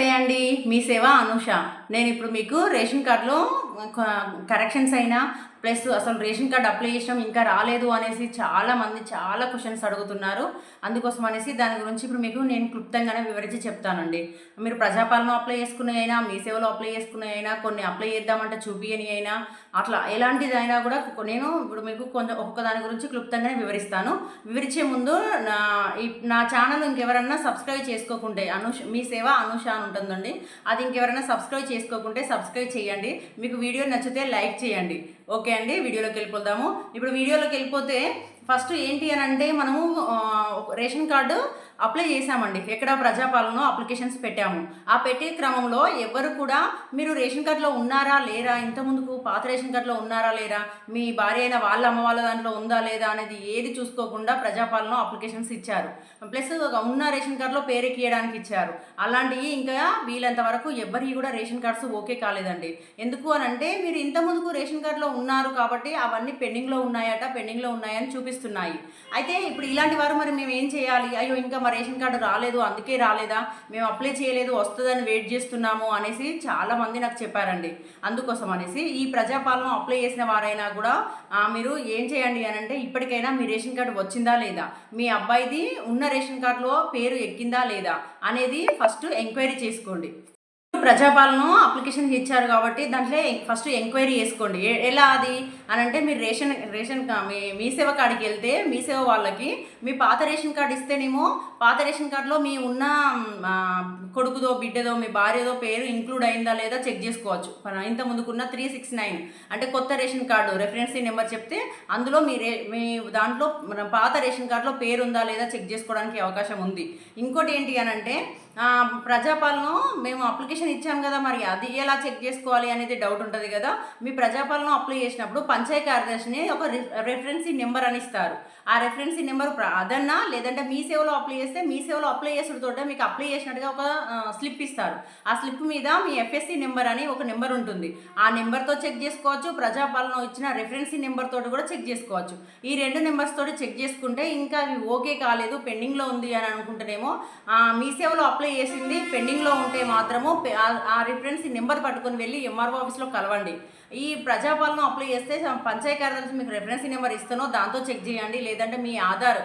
నమస్తే అండి మీ సేవ అనుష. నేను ఇప్పుడు మీకు రేషన్ కార్డులో కరెక్షన్స్ అయినా ప్లస్ అసలు రేషన్ కార్డు అప్లై చేసినాం ఇంకా రాలేదు అనేసి చాలా మంది చాలా క్వశ్చన్స్ అడుగుతున్నారు. అందుకోసం అనేసి దాని గురించి ఇప్పుడు మీకు నేను క్లుప్తంగానే వివరించి చెప్తానండి. మీరు ప్రజాపాలన అప్లై చేసుకునే అయినా మీ సేవలో అప్లై చేసుకునే అయినా కొన్ని అప్లై చేద్దామంటే చూపియని అయినా అట్లా ఎలాంటిదైనా కూడా నేను ఇప్పుడు మీకు కొంచెం ఒక్కొక్క దాని గురించి క్లుప్తంగానే వివరిస్తాను. వివరించే ముందు నా నా ఛానల్ ఇంకెవరన్నా సబ్స్క్రైబ్ చేసుకోకుంటే అనుష మీ సేవ అనుష అని ఉంటుందండి. అది ఇంకెవరైనా సబ్స్క్రైబ్ చేసుకోకుంటే సబ్స్క్రైబ్ చేయండి. మీకు వీడియో నచ్చితే లైక్ చేయండి. ఓకే అండి వీడియోలోకి వెళ్ళిపోదాము. ఇప్పుడు వీడియోలోకి వెళ్ళిపోతే ఫస్ట్ ఏంటి అని అంటే మనము రేషన్ కార్డు అప్లై చేసామండి ఎక్కడ ప్రజాపాలనలో అప్లికేషన్స్ పెట్టాము. ఆ పెట్టే క్రమంలో ఎవరు కూడా మీరు రేషన్ కార్డులో ఉన్నారా లేరా ఇంతకుముందుకు పాత రేషన్ కార్డులో ఉన్నారా లేరా మీ భార్య అయిన వాళ్ళ అమ్మ వాళ్ళ దాంట్లో ఉందా లేదా అనేది ఏది చూసుకోకుండా ప్రజాపాలన అప్లికేషన్స్ ఇచ్చారు. ప్లస్ ఉన్న రేషన్ కార్డులో పేరెక్కియడానికి ఇచ్చారు. అలాంటివి ఇంకా వీలంత వరకు ఎవరికి కూడా రేషన్ కార్డ్స్ ఓకే కాలేదండి. ఎందుకు అని అంటే మీరు ఇంత ముందుకు రేషన్ కార్డులో ఉన్నారు కాబట్టి అవన్నీ పెండింగ్లో ఉన్నాయట పెండింగ్లో ఉన్నాయని కనిపిస్తున్నాయి అయితే ఇప్పుడు ఇలాంటి వారు మరి మేము ఏం చేయాలి? అయ్యో ఇంకా మా రేషన్ కార్డు రాలేదు అందుకే రాలేదా? మేము అప్లై చేయలేదు వస్తుందని వెయిట్ చేస్తున్నాము అనేసి చాలామంది నాకు చెప్పారండి. అందుకోసం అనేసి ఈ ప్రజాపాలన అప్లై చేసిన వారైనా కూడా మీరు ఏం చేయండి అని అంటే ఇప్పటికైనా మీ రేషన్ కార్డు వచ్చిందా లేదా? మీ అబ్బాయిది ఉన్న రేషన్ కార్డులో పేరు ఎక్కిందా లేదా? అనేది ఫస్ట్ ఎంక్వైరీ చేసుకోండి. ప్రజాపాలన అప్లికేషన్ ఇచ్చారు కాబట్టి దాంట్లో ఫస్ట్ ఎంక్వైరీ చేసుకోండి. ఎలా అది? అని అంటే మీరు రేషన్ రేషన్ మీ మీ సేవ కాడికి వెళ్తే మీ సేవ వాళ్ళకి మీ పాత రేషన్ కార్డు ఇస్తేనేమో పాత రేషన్ కార్డులో మీ ఉన్న కొడుకుదో బిడ్డదో మీ భార్యదో పేరు ఇంక్లూడ్ అయిందా లేదా చెక్ చేసుకోవచ్చు. ఇంత ముందుకున్న త్రీ సిక్స్ నైన్ అంటే కొత్త రేషన్ కార్డు రెఫరెన్సీ నెంబర్ చెప్తే అందులో మీ రే మీ దాంట్లో పాత రేషన్ కార్డులో పేరు ఉందా లేదా చెక్ చేసుకోవడానికి అవకాశం ఉంది. ఇంకోటి ఏంటి అని అంటే ప్రజాపాలన మేము అప్లికేషన్ ఇచ్చాం కదా మరి అది ఎలా చెక్ చేసుకోవాలి అనేది డౌట్ ఉంటుంది కదా. మీ ప్రజాపాలన అప్లై చేసినప్పుడు పంచాయతీ కార్యదర్శిని ఒక రెఫరెన్సీ నెంబర్ అని ఇస్తారు. ఆ రెఫరెన్సీ నెంబర్ అదన్నా లేదంటే మీ సేవలో అప్లై చేస్తే మీ సేవలో అప్లై చేసుడుతోటే మీకు అప్లై చేసినట్టుగా ఒక స్లిప్ ఇస్తారు. ఆ స్లిప్ మీద మీ ఎఫ్ఎస్సి నెంబర్ అని ఒక నెంబర్ ఉంటుంది. ఆ నెంబర్తో చెక్ చేసుకోవచ్చు ప్రజాపాలన ఇచ్చిన రెఫరెన్సీ నెంబర్ తోటి కూడా చెక్ చేసుకోవచ్చు. ఈ రెండు నెంబర్స్ తోటి చెక్ చేసుకుంటే ఇంకా అవి ఓకే కాలేదు పెండింగ్లో ఉంది అని అనుకుంటేనేమో మీ సేవలో అప్లై చేసింది పెండింగ్లో ఉంటే మాత్రము ఆ- రిఫరెన్స్ నెంబర్ పట్టుకొని వెళ్ళి ఎంఆర్ఓ ఆఫీస్లో కలవండి. ఈ ప్రజాపాలన అప్లై చేస్తే పంచాయతీ కార్యదర్శి మీకు రెఫరెన్స్ నెంబర్ ఇస్తానో దాంతో చెక్ చేయండి. లేదంటే మీ ఆధార్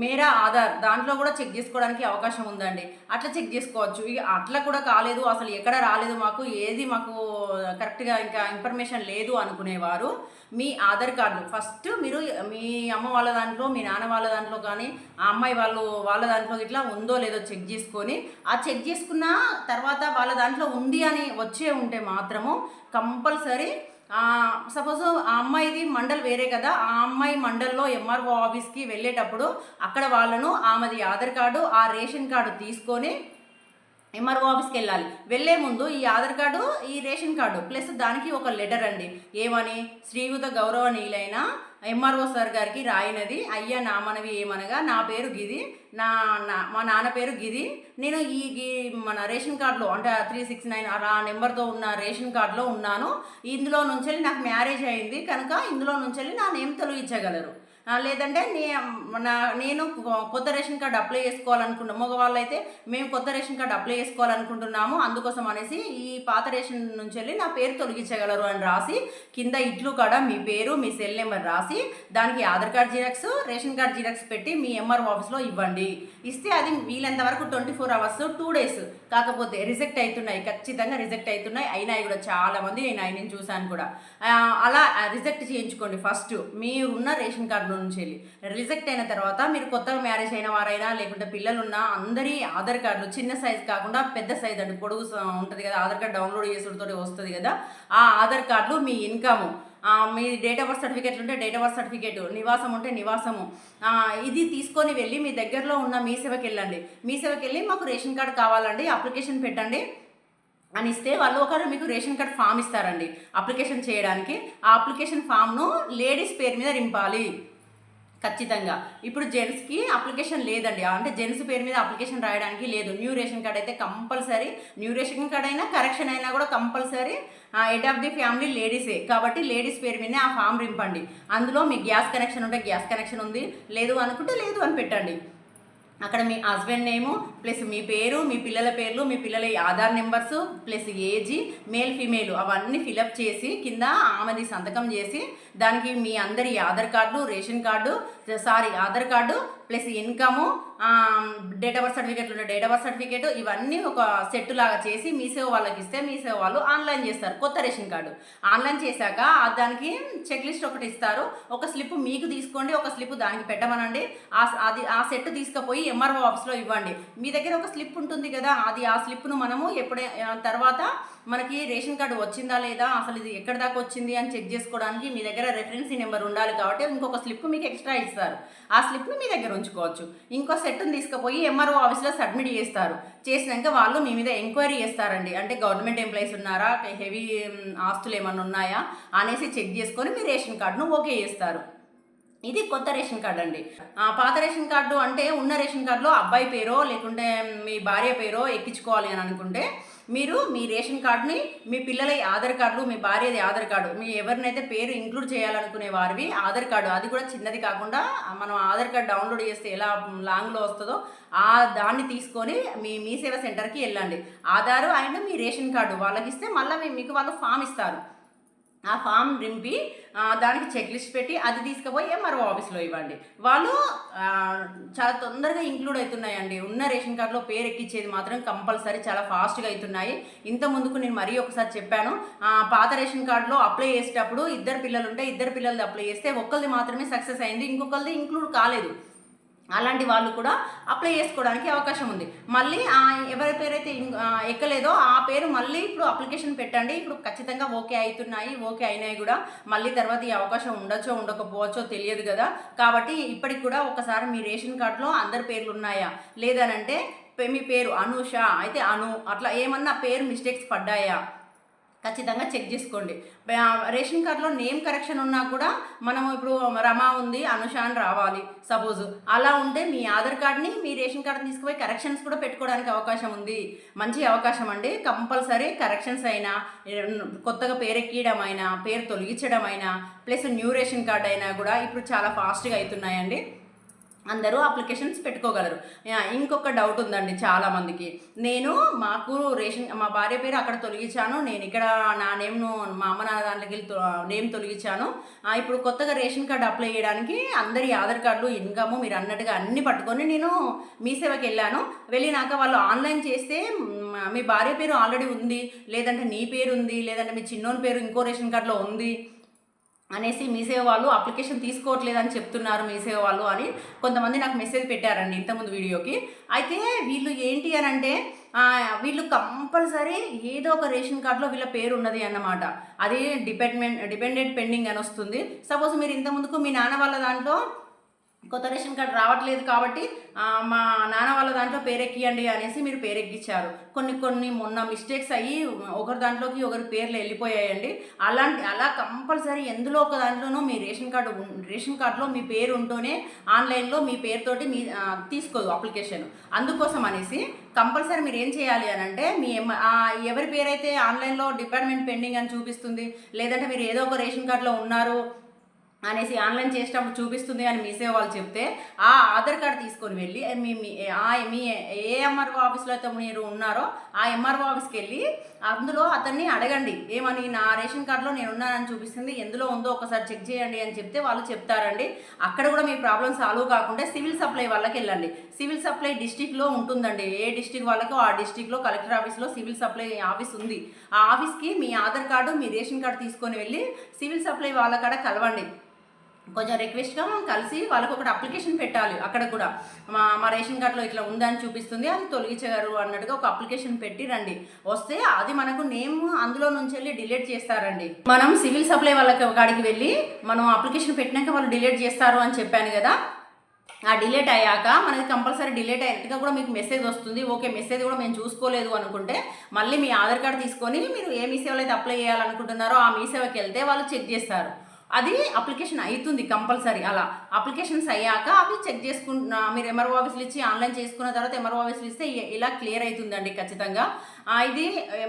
మేరా ఆధార్ దాంట్లో కూడా చెక్ చేసుకోవడానికి అవకాశం ఉందండి. అట్లా చెక్ చేసుకోవచ్చు. ఇక అట్లా కూడా కాలేదు. అసలు ఎక్కడ రాలేదు మాకు ఏది మాకు కరెక్ట్గా ఇంకా ఇన్ఫర్మేషన్ లేదు అనుకునేవారు. మీ ఆధార్ కార్డు ఫస్ట్ మీరు మీ అమ్మ వాళ్ళ దాంట్లో మీ నాన్న వాళ్ళ దాంట్లో కానీ ఆ అమ్మాయి వాళ్ళు వాళ్ళ దాంట్లో ఇట్లా ఉందో లేదో చెక్ చేసుకొని ఆ చెక్ చేసుకున్న తర్వాత వాళ్ళ దాంట్లో ఉంది అని వచ్చే ఉంటే మాత్రము కంపల్సరీ సపోజ్ ఆ అమ్మాయిది మండల్ వేరే కదా ఆ అమ్మాయి మండల్లో ఎంఆర్ఓ ఆఫీస్కి వెళ్ళేటప్పుడు అక్కడ వాళ్ళను ఆమెది ఆధార్ కార్డు ఆ రేషన్ కార్డు తీసుకొని ఎంఆర్ఓ ఆఫీస్కి వెళ్ళాలి. వెళ్ళే ముందు ఈ ఆధార్ కార్డు ఈ రేషన్ కార్డు ప్లస్ దానికి ఒక లెటర్ అండి. ఏమని? శ్రీయుత గౌరవనీయులైన ఎంఆర్ఓ సార్ గారికి రాయినది అయ్యా నా మనవి ఏమనగా నా పేరు గిది నా నా మా నాన్న పేరు గిది. నేను ఈ మన రేషన్ కార్డులో అంటే త్రీ సిక్స్ నైన్ ఆ నెంబర్తో ఉన్న రేషన్ కార్డులో ఉన్నాను. ఇందులో నుంచి నాకు మ్యారేజ్ అయింది కనుక ఇందులో నుంచి నా నేమ్ తొలగించగలరు ఇచ్చగలరు లేదంటే నే నా నేను కొత్త రేషన్ కార్డు అప్లై చేసుకోవాలనుకున్న మగవాళ్ళు అయితే మేము కొత్త రేషన్ కార్డు అప్లై చేసుకోవాలనుకుంటున్నాము. అందుకోసం అనేసి ఈ పాత రేషన్ నుంచి వెళ్ళి నా పేరు తొలగించగలరు అని రాసి కింద ఇట్లు కాడ మీ పేరు మీ సెల్ నెంబర్ రాసి దానికి Aadhaar card xerox ration card xerox పెట్టి మీ ఎంఆర్ ఆఫీస్లో ఇవ్వండి. ఇస్తే అది వీలంత వరకు twenty four hours two days. కాకపోతే రిజెక్ట్ అవుతున్నాయి ఖచ్చితంగా రిజెక్ట్ అవుతున్నాయి. అయినాయి కూడా చాలా మంది ఆయన చూశాను కూడా. అలా రిజెక్ట్ చేయించుకోండి ఫస్ట్. మీరు ఉన్న రేషన్ కార్డు నుంచి వెళ్ళి రిజెక్ట్ అయిన తర్వాత మీరు కొత్తగా మ్యారేజ్ అయిన వారైనా లేకుంటే పిల్లలు ఉన్నా అందరి ఆధార్ కార్డులు చిన్న సైజ్ కాకుండా పెద్ద సైజ్ అండి. పొడుగు ఉంటుంది కదా ఆధార్ కార్డు డౌన్లోడ్ చేసేటతోటి వస్తుంది కదా ఆ ఆధార్ కార్డులు మీ ఇన్కము మీ డేట్ ఆఫ్ బర్త్ సర్టిఫికేట్లు ఉంటే డేట్ ఆఫ్ బర్త్ సర్టిఫికేట్ నివాసం ఉంటే నివాసము ఇది తీసుకొని వెళ్ళి మీ దగ్గరలో ఉన్న మీ సేవకి వెళ్ళండి మీ సేవకి వెళ్ళి మాకు రేషన్ కార్డు కావాలండి అప్లికేషన్ పెట్టండి అని ఇస్తే వాళ్ళు ఒకరు మీకు రేషన్ కార్డ్ ఫామ్ ఇస్తారండి అప్లికేషన్ చేయడానికి. ఆ అప్లికేషన్ ఫామ్ను లేడీస్ పేరు మీద నింపాలి ఖచ్చితంగా. ఇప్పుడు జెంట్స్కి అప్లికేషన్ లేదండి. అంటే జెంట్స్ పేరు మీద అప్లికేషన్ రాయడానికి లేదు. న్యూ రేషన్ కార్డ్ అయితే కంపల్సరీ న్యూ రేషన్ కార్డ్ అయినా కరెక్షన్ అయినా కూడా compulsory head of the family లేడీసే. కాబట్టి లేడీస్ పేరు మీదనే ఆ ఫామ్ రింపండి. అందులో మీ గ్యాస్ కనెక్షన్ ఉంటే గ్యాస్ కనెక్షన్ ఉంది. లేదు అనుకుంటే లేదు అని పెట్టండి. అక్కడ మీ హస్బెండ్ నేము ప్లస్ మీ పేరు మీ పిల్లల పేర్లు మీ పిల్లల Aadhaar numbers plus age male female అవన్నీ ఫిలప్ చేసి కింద ఆమెది సంతకం చేసి దానికి మీ అందరి Aadhaar card ration card sorry Aadhaar card plus income date of birth సర్టిఫికేట్లు ఉండే డేట్ ఆఫ్ బర్త్ సర్టిఫికేట్ ఇవన్నీ ఒక సెట్ లాగా చేసి మీసేవ వాళ్ళకి ఇస్తే మీసేవ వాళ్ళు ఆన్లైన్ చేస్తారు కొత్త రేషన్ కార్డు. ఆన్లైన్ చేశాక దానికి చెక్ లిస్ట్ ఒకటి ఇస్తారు. ఒక స్లిప్ మీకు తీసుకోండి ఒక స్లిప్ దానికి పెట్టమనండి. ఆ అది ఆ సెట్ తీసుకుపోయి ఎంఆర్ఓ ఆఫీస్లో ఇవ్వండి. మీ దగ్గర ఒక స్లిప్ ఉంటుంది కదా అది ఆ స్లిప్ను మనము ఎప్పుడే తర్వాత మనకి రేషన్ కార్డు వచ్చిందా లేదా అసలు ఇది ఎక్కడ దాకా వచ్చింది అని చెక్ చేసుకోవడానికి మీ దగ్గర రెఫరెన్సీ నెంబర్ ఉండాలి కాబట్టి ఇంకొక స్లిప్ మీకు ఎక్స్ట్రా ఇస్తారు. ఆ స్లిప్ని మీ దగ్గర ఉంచుకోవచ్చు. ఇంకో సెట్ని తీసుకుపోయి ఎంఆర్ఓ ఆఫీస్లో సబ్మిట్ చేస్తారు. చేసినాక వాళ్ళు మీ మీద ఎంక్వైరీ చేస్తారండి. అంటే గవర్నమెంట్ ఎంప్లాయీస్ ఉన్నారా హెవీ ఆస్తులు ఏమన్నా ఉన్నాయా అనేసి చెక్ చేసుకొని మీ రేషన్ కార్డును ఓకే చేస్తారు. ఇది కొత్త రేషన్ కార్డు అండి. ఆ, పాత రేషన్ కార్డు అంటే ఉన్న రేషన్ కార్డులో అబ్బాయి పేరో లేకుంటే మీ భార్య పేరో ఎక్కించుకోవాలి అని అనుకుంటే మీరు మీ రేషన్ కార్డుని మీ పిల్లల ఆధార్ కార్డు మీ భార్యది ఆధార్ కార్డు మీ ఎవరినైతే పేరు ఇంక్లూడ్ చేయాలనుకునే వారివి ఆధార్ కార్డు. అది కూడా చిన్నది కాకుండా మనం ఆధార్ కార్డు డౌన్లోడ్ చేస్తే ఎలా లాంగ్లో వస్తుందో ఆ దాన్ని తీసుకొని మీ మీ సేవ సెంటర్కి వెళ్ళండి. ఆధారు అండ్ మీ రేషన్ కార్డు వాళ్ళకి ఇస్తే మళ్ళీ మీకు వాళ్ళు ఫామ్ ఇస్తారు. ఆ ఫామ్ నింపి దానికి చెక్ లిస్ట్ పెట్టి అది తీసుకుపోయి ఎంఆర్ఓ ఆఫీస్లో ఇవ్వండి. వాళ్ళు చాలా తొందరగా ఇంక్లూడ్ అవుతున్నాయండి. ఉన్న రేషన్ కార్డులో పేరు ఎక్కించేది మాత్రం కంపల్సరీ చాలా ఫాస్ట్గా అవుతున్నాయి. ఇంత ముందుకు నేను మరీ ఒకసారి చెప్పాను. పాత రేషన్ కార్డులో అప్లై చేసేటప్పుడు ఇద్దరు పిల్లలు ఉంటే ఇద్దరు పిల్లలది అప్లై చేస్తే ఒక్కరిది మాత్రమే సక్సెస్ అయింది ఇంకొకరిది ఇంక్లూడ్ కాలేదు. అలాంటి వాళ్ళు కూడా అప్లై చేసుకోవడానికి అవకాశం ఉంది. మళ్ళీ ఎవరి పేరు ఎక్కలేదో ఆ పేరు మళ్ళీ ఇప్పుడు అప్లికేషన్ పెట్టండి. ఇప్పుడు ఖచ్చితంగా ఓకే అవుతున్నాయి ఓకే అయినాయి కూడా. మళ్ళీ తర్వాత ఈ అవకాశం ఉండొచ్చో ఉండకపోవచ్చో తెలియదు కదా. కాబట్టి ఇప్పటికి కూడా ఒకసారి మీ రేషన్ కార్డులో అందరి పేర్లు ఉన్నాయా? లేదనంటే మీ పేరు అనూష అయితే అను అట్లా ఏమన్నా పేరు మిస్టేక్స్ పడ్డాయా? ఖచ్చితంగా చెక్ చేసుకోండి. రేషన్ కార్డులో నేమ్ కరెక్షన్ ఉన్నా కూడా మనం ఇప్పుడు రమా ఉంది అనుష అని రావాలి సపోజ్. అలా ఉంటే మీ ఆధార్ కార్డ్ని మీ రేషన్ కార్డుని తీసుకుపోయి కరెక్షన్స్ కూడా పెట్టుకోవడానికి అవకాశం ఉంది. మంచి అవకాశం అండి. కంపల్సరీ కరెక్షన్స్ అయినా కొత్తగా పేరు ఎక్కియడం అయినా పేరు తొలగించడం అయినా ప్లస్ న్యూ రేషన్ కార్డ్ అయినా కూడా ఇప్పుడు చాలా ఫాస్ట్గా అవుతున్నాయండి. అందరూ అప్లికేషన్స్ పెట్టుకోగలరు. ఇంకొక డౌట్ ఉందండి చాలామందికి. నేను మాకు రేషన్ మా భార్య పేరు అక్కడ తొలగించాను నేను ఇక్కడ నా నేమ్ను మా అమ్మ నాన్న దాంట్లోకి వెళ్ళి నేమ్ తొలగించాను. ఇప్పుడు కొత్తగా రేషన్ కార్డు అప్లై చేయడానికి అందరి ఆధార్ కార్డులు ఇన్కమ్ మీరు అన్నట్టుగా అన్ని పట్టుకొని నేను మీ సేవకి వెళ్ళాను. వెళ్ళినాక వాళ్ళు ఆన్లైన్ చేస్తే మీ భార్య పేరు ఆల్రెడీ ఉంది లేదంటే నీ పేరు ఉంది లేదంటే మీ చిన్నోని పేరు ఇంకో రేషన్ కార్డులో ఉంది. అనేసి మీసేవ వాళ్ళు అప్లికేషన్ తీసుకోవట్లేదని చెప్తున్నారు మీసేవ వాళ్ళు అని కొంతమంది నాకు మెసేజ్ పెట్టారండి ఇంతకుముందు వీడియోకి. అయితే వీళ్ళు ఏంటి అని అంటే వీళ్ళు కంపల్సరీ ఏదో ఒక రేషన్ కార్డులో వీళ్ళ పేరు ఉన్నది అన్నమాట. అది డిపెండ్మెంట్ డిపెండెంట్ పెండింగ్ అని వస్తుంది. సపోజ్ మీరు ఇంతకుముందుకు మీ నాన్న వాళ్ళ దాంట్లో కొత్త రేషన్ కార్డు రావట్లేదు కాబట్టి మా నాన్న వాళ్ళ దాంట్లో పేరెక్కియండి అనేసి మీరు పేరెక్కిచ్చారు. కొన్ని కొన్ని మొన్న మిస్టేక్స్ అయ్యి ఒకరి దాంట్లోకి ఒకరి పేర్లు వెళ్ళిపోయాయండి. అలాంటి అలా కంపల్సరీ ఎందులో ఒక దాంట్లోనూ మీ రేషన్ కార్డు ఉన్- రేషన్ కార్డులో మీ పేరు ఉంటూనే ఆన్లైన్లో మీ పేరుతోటి మీ తీసుకోదు అప్లికేషన్. అందుకోసం అనేసి కంపల్సరీ మీరు ఏం చేయాలి అని అంటే మీ ఎమ్- ఎవరి పేరైతే ఆన్లైన్లో డిపార్ట్మెంట్ పెండింగ్ అని చూపిస్తుంది లేదంటే మీరు ఏదో ఒక రేషన్ కార్డులో ఉన్నారు అనేసి ఆన్లైన్ చేసేటప్పుడు చూపిస్తుంది అని మీ సేవ వాళ్ళు చెప్తే ఆ ఆధార్ కార్డు తీసుకొని వెళ్ళి మీ మీ ఆ మీ ఏ ఎంఆర్ఓ ఆఫీస్లో అయితే మీరు ఉన్నారో ఆ ఎంఆర్ఓ ఆఫీస్కి వెళ్ళి అందులో అతన్ని అడగండి. ఏమని నా రేషన్ కార్డులో నేను ఉన్నానని చూపిస్తుంది ఎందులో ఉందో ఒకసారి చెక్ చేయండి అని చెప్తే వాళ్ళు చెప్తారండి. అక్కడ కూడా మీ ప్రాబ్లం సాల్వ్ కాకుండా సివిల్ సప్లై వాళ్ళకి వెళ్ళండి. సివిల్ సప్లై డిస్టిక్లో ఉంటుందండి. ఏ డిస్టిక్ వాళ్ళకో ఆ డిస్టిక్లో కలెక్టర్ ఆఫీస్లో సివిల్ సప్లై ఆఫీస్ ఉంది. ఆ ఆఫీస్కి మీ ఆధార్ కార్డు మీ రేషన్ కార్డు తీసుకొని వెళ్ళి సివిల్ సప్లై వాళ్ళ కాడ కలవండి. కొంచెం రిక్వెస్ట్గా మనం కలిసి వాళ్ళకు ఒకటి అప్లికేషన్ పెట్టాలి అక్కడ కూడా. మా మా రేషన్ కార్డులో ఇట్లా ఉందని చూపిస్తుంది అది తొలగించగారు అన్నట్టుగా ఒక అప్లికేషన్ పెట్టి రండి. వస్తే అది మనకు నేమ్ అందులో నుంచి వెళ్ళి డిలీట్ చేస్తారండి. మనం సివిల్ సప్లై వాళ్ళకి కాడికి వెళ్ళి మనం అప్లికేషన్ పెట్టినాక వాళ్ళు డిలీట్ చేస్తారు అని చెప్పాను కదా. ఆ డిలేట్ అయ్యాక మనకి కంపల్సరీ డిలేట్ అయినట్టుగా కూడా మీకు మెసేజ్ వస్తుంది. ఓకే మెసేజ్ కూడా మేము చూసుకోలేదు అనుకుంటే మళ్ళీ మీ ఆధార్ కార్డు తీసుకొని మీరు ఏ మీ సేవలు అయితే అప్లై చేయాలనుకుంటున్నారో ఆ మీ సేవకి వెళ్తే వాళ్ళు చెక్ చేస్తారు. అది అప్లికేషన్ అవుతుంది కంపల్సరీ. అలా అప్లికేషన్స్ అయ్యాక అవి చెక్ చేసుకుంటున్నా మీరు ఎంఆర్ఓ ఆఫీసులు ఇచ్చి ఆన్లైన్ చేసుకున్న తర్వాత ఎంఆర్ఓ ఆఫీసులు ఇస్తే ఇలా క్లియర్ అవుతుందండి ఖచ్చితంగా. ఇది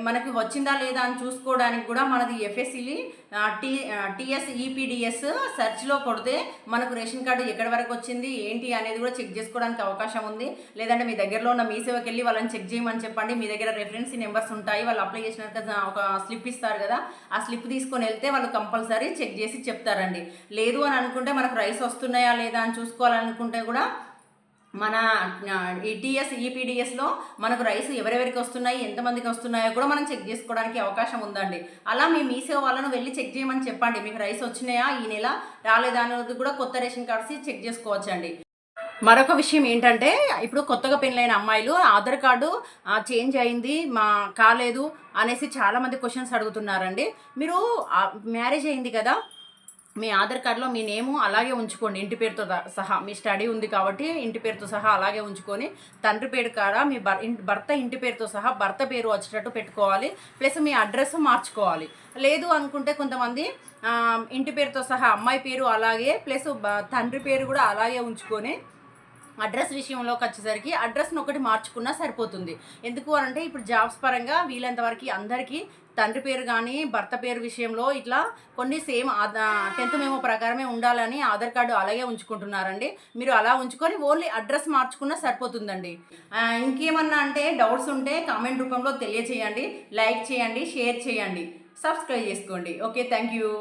మనకి వచ్చిందా లేదా అని చూసుకోవడానికి కూడా మనది ఎఫ్ఎస్సిలి టీ టీఎస్ ఈపీడిఎస్ సెర్చ్లో కొడితే మనకు రేషన్ కార్డు ఎక్కడి వరకు వచ్చింది ఏంటి అనేది కూడా చెక్ చేసుకోవడానికి అవకాశం ఉంది. లేదంటే మీ దగ్గరలో ఉన్న మీ సేవకి వెళ్ళి వాళ్ళని చెక్ చేయమని చెప్పండి. మీ దగ్గర రెఫరెన్స్ నెంబర్స్ ఉంటాయి. వాళ్ళు అప్లై చేసిన ఒక స్లిప్ ఇస్తారు కదా ఆ స్లిప్ తీసుకొని వెళ్తే వాళ్ళు కంపల్సరీ చెక్ చేసి చెప్తారండి. లేదు అని అనుకుంటే మనకు రైస్ వస్తున్నాయా లేదా అని చూసుకోవాలనుకుంటే కూడా మన ఈ టీఎస్ ఈపీడిఎస్లో మనకు రైస్ ఎవరెవరికి వస్తున్నాయి ఎంతమందికి వస్తున్నాయో కూడా మనం చెక్ చేసుకోవడానికి అవకాశం ఉందండి. అలా మీ మీసేవ వాళ్ళను వెళ్ళి చెక్ చేయమని చెప్పండి. మీకు రైస్ వచ్చినాయా ఈ నెల రాలేదా అనేది కూడా కొత్త రేషన్ కార్డ్స్ చెక్ చేసుకోవచ్చండి. మరొక విషయం ఏంటంటే ఇప్పుడు కొత్తగా పెళ్ళైన అమ్మాయిలు ఆధార్ కార్డు చేంజ్ అయింది మా కాలేదు అనేసి చాలామంది క్వశ్చన్స్ అడుగుతున్నారండి. మీరు మ్యారేజ్ అయింది కదా మీ ఆధార్ కార్డులో మీ నేము అలాగే ఉంచుకోండి. ఇంటి పేరుతో సహా మీ స్టడీ ఉంది కాబట్టి ఇంటి పేరుతో సహా అలాగే ఉంచుకొని తండ్రి పేరు కాడ మీ భర్ ఇంటి భర్త ఇంటి పేరుతో సహా భర్త పేరు వచ్చేటట్టు పెట్టుకోవాలి. ప్లస్ మీ అడ్రస్ మార్చుకోవాలి. లేదు అనుకుంటే కొంతమంది ఇంటి పేరుతో సహా అమ్మాయి పేరు అలాగే ప్లస్ తండ్రి పేరు కూడా అలాగే ఉంచుకొని అడ్రస్ విషయంలోకి వచ్చేసరికి అడ్రస్ను ఒకటి మార్చుకున్నా సరిపోతుంది. ఎందుకు అంటే ఇప్పుడు జాబ్స్ పరంగా వీలంతవరకు అందరికీ తండ్రి పేరు కానీ భర్త పేరు విషయంలో ఇట్లా కొన్ని సేమ్ టెన్త్ మేమో ప్రకారమే ఉండాలని ఆధార్ కార్డు అలాగే ఉంచుకుంటున్నారండి. మీరు అలా ఉంచుకొని ఓన్లీ అడ్రస్ మార్చుకున్నా సరిపోతుందండి. ఇంకేమన్నా అంటే డౌట్స్ ఉంటే కామెంట్ రూపంలో తెలియచేయండి. లైక్ చేయండి షేర్ చేయండి. సబ్స్క్రైబ్ చేసుకోండి. Okay thank you.